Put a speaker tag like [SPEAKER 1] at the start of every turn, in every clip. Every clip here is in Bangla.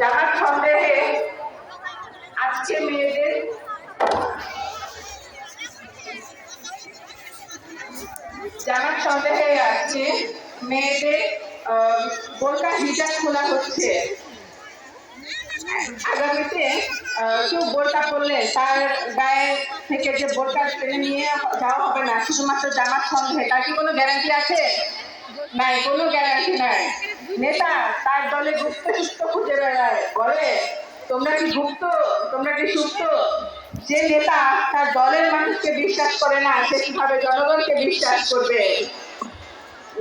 [SPEAKER 1] জামাত সন্দেহে আজকে মেয়েদের জামাত সন্দেহে আজকে মেয়েদের বোরকা হিজাব খোলা হচ্ছে। আগামীতে কেউ বোরকা পরলে তার গায়ে থেকে যে বোরকা টেনে নিয়ে যাওয়া হবে না, শুধুমাত্র জামাত সন্দেহে। তার কি কোনো গ্যারান্টি আছে? নাই, কোনো গ্যারান্টি নাই। নেতা, তার দলে গুপ্ত সুস্থ খুঁজে বেড়ায়। বলে, তোমরা কি গুপ্ত? তোমরা কি সুস্থ যে নেতা তার দলের মানুষকে বিশ্বাস করে না, সে কীভাবে জনগণকে বিশ্বাস করবে?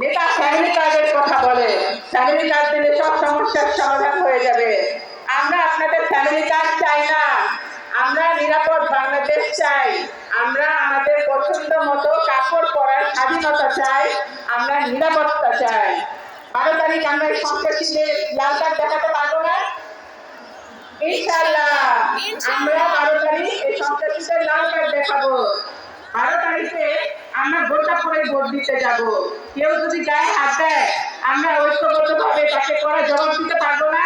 [SPEAKER 1] নেতা ফ্যামিলি কার্ডের কথা বলে ফ্যামিলি কার্ড দিলে সব সমস্যার সমাধান হয়ে যাবে। আমরা আপনাদের ফ্যামিলি কার্ড চাই না। আমরা নিরাপদ বাংলাদেশ চাই। আমরা আমাদের পছন্দ মতো কাপড় পরার স্বাধীনতা চাই। আমরা নিরাপত্তা চাই। বারো তারিখ আমরা এই সন্ত্রাসীদের লাল কার্ড দেখাতে পারব না? ইনশাল্লাহ আমরা বারো তারিখ এই সন্ত্রাসীদের লাল কার্ড দেখাবো। বারো তারিখে আমরা ভোটটা করে ভোট দিতে যাব। কেউ যদি গায়ে হাত দেয় আমরা ঐক্যবদ্ধ ভাবে তাকে করা জবাব দিতে পারব না।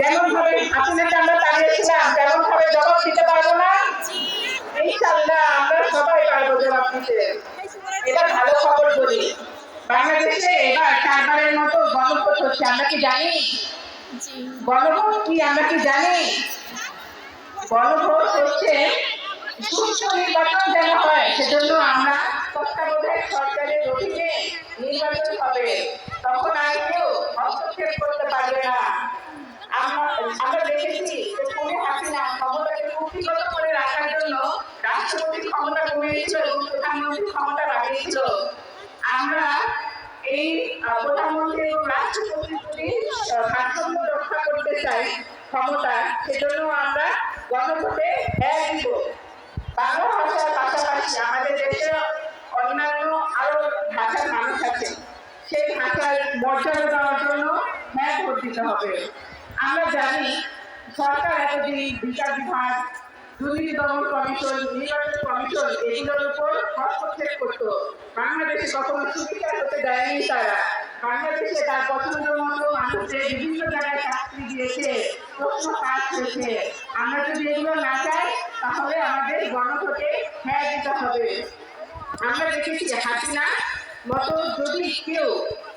[SPEAKER 1] যেমন ভাবে আপনাদের আমরা দাঁড়িয়েছিলাম তেমন ভাবে জবাব দিতে পারব না। ইনশাল্লাহ আমরা সবাই পারব জবাব দিতে। এবার ভালো খবর বলি। বাংলাদেশে এবার চারবারের মতো গণভোট হচ্ছে আমরা কি জানি? গণভোট কি আমরা কি জানি? গণভোট হচ্ছে সুষ্ঠু নির্বাচন যেন হয় সেজন্য আমরা তত্ত্বাবধায়ক সরকারের অধীনে নির্বাচন হবে। তখন আর কেউ হস্তক্ষেপ করতে পারবে না। আমরা আমরা দেখেছি যে খুবই হাসিনা ক্ষমতাকে কুক্ষিগত করে রাখার জন্য রাষ্ট্রপতির ক্ষমতা কমিয়েছিল এবং প্রধানমন্ত্রীর ক্ষমতা বাড়িয়েছিল আমরা এই প্রধানমন্ত্রী এবং রাষ্ট্রপতির প্রতি ভারসাম্য রক্ষা করতে চাই ক্ষমতা সেজন্য আমরা গণভোটে হ্যাঁ দিব। বাংলা ভাষার পাশাপাশি আমাদের দেশে অন্যান্য আরও ভাষার মানুষ আছে, সেই ভাষার মর্যাদা দেওয়ার জন্য হ্যাঁ ভোট দিতে হবে। আমরা জানি সরকার এতদিন বিচার বিভাগ, দুর্নীতি দমন কমিশন, নির্বাচন কমিশন, এগুলোর উপর হস্তক্ষেপ করতো। বাংলাদেশে কখনো সুবিচার হতে দেয়নি তারা। বাংলাদেশে তার পছন্দ মতো মানুষদের বিভিন্ন জায়গায় চাকরি দিয়েছে, প্রশ্ন পাস হয়েছে আমরা যদি এগুলো না চাই, তাহলে আমাদের গণভোটে হ্যাঁ দিতে হবে। আমরা দেখেছি হাসিনা মতো যদি কেউ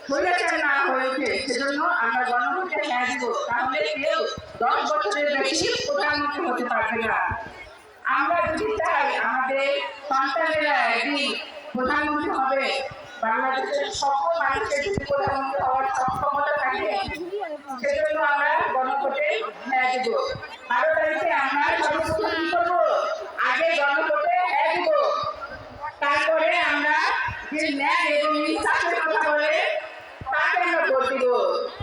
[SPEAKER 1] স্বৈরাচার না হয়েছে সেজন্য আমরা গণভোটে হ্যাঁ দিব। তাহলে কেউ দশ বছরের বেশি প্রধানমন্ত্রী হতে পারবে না। আমরা যদি চাই আমাদের সন্তানেরা একদিন প্রধানমন্ত্রী হবে বাংলাদেশের সকল মানুষের যদি প্রধানমন্ত্রী হওয়ার সক্ষমতা থাকে সেজন্য আমরা গণভোটে হ্যাঁ দিব। বারো তারিখে আমরা সর্বপ্রথম কি করব? আগে গণভোটে হ্যাঁ দিব। তারপরে আমরা যে ন্যায় এবং ইনসাফের কথা বলে তাকে আমরা ভোট দিব।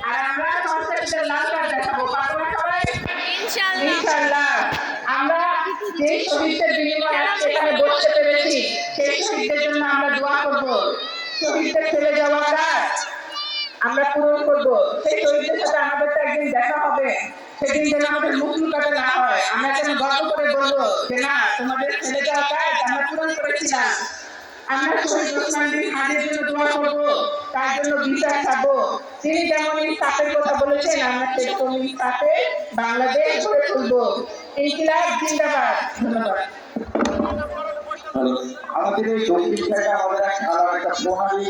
[SPEAKER 1] আর আমরা সংস্থাটিতে লাল কার্ড দেখাবো। পারব সবাই?
[SPEAKER 2] ইনশাল্লাহ
[SPEAKER 1] আমরা যে শহীদদের আজ বসতে পেরেছি, সেই শহীদদের জন্য আমরা দোয়া করব। শহীদদের ফেলে যাওয়া কাজ আমরা পূরণ করব। সেই শহীদদের সাথে আমাদের তো একদিন দেখা হবে। সেদিন যেন আমাদের মুখ লুকাতে না হয়। আমরা যেন গর্ব করে বলব যে না, তোমাদের ফেলে যাওয়া কাজ আমরা পূরণ করেছিলাম। আমরা শহীদ ওসমান বিন খানের জন্য দোয়া করব, তার জন্য বিচার চাবো। তিনি যেমন ইনসাফের কথা বলেছেন, আমরা সেরকম ইনসাফে বাংলাদেশ গড়ে তুলবো। এই ইনকিলাব, জিন্দাবাদ। ধন্যবাদ।
[SPEAKER 3] আমাদের এই জঙ্গি জায়গা আমাদের একটা সাধারণ একটা প্রণালী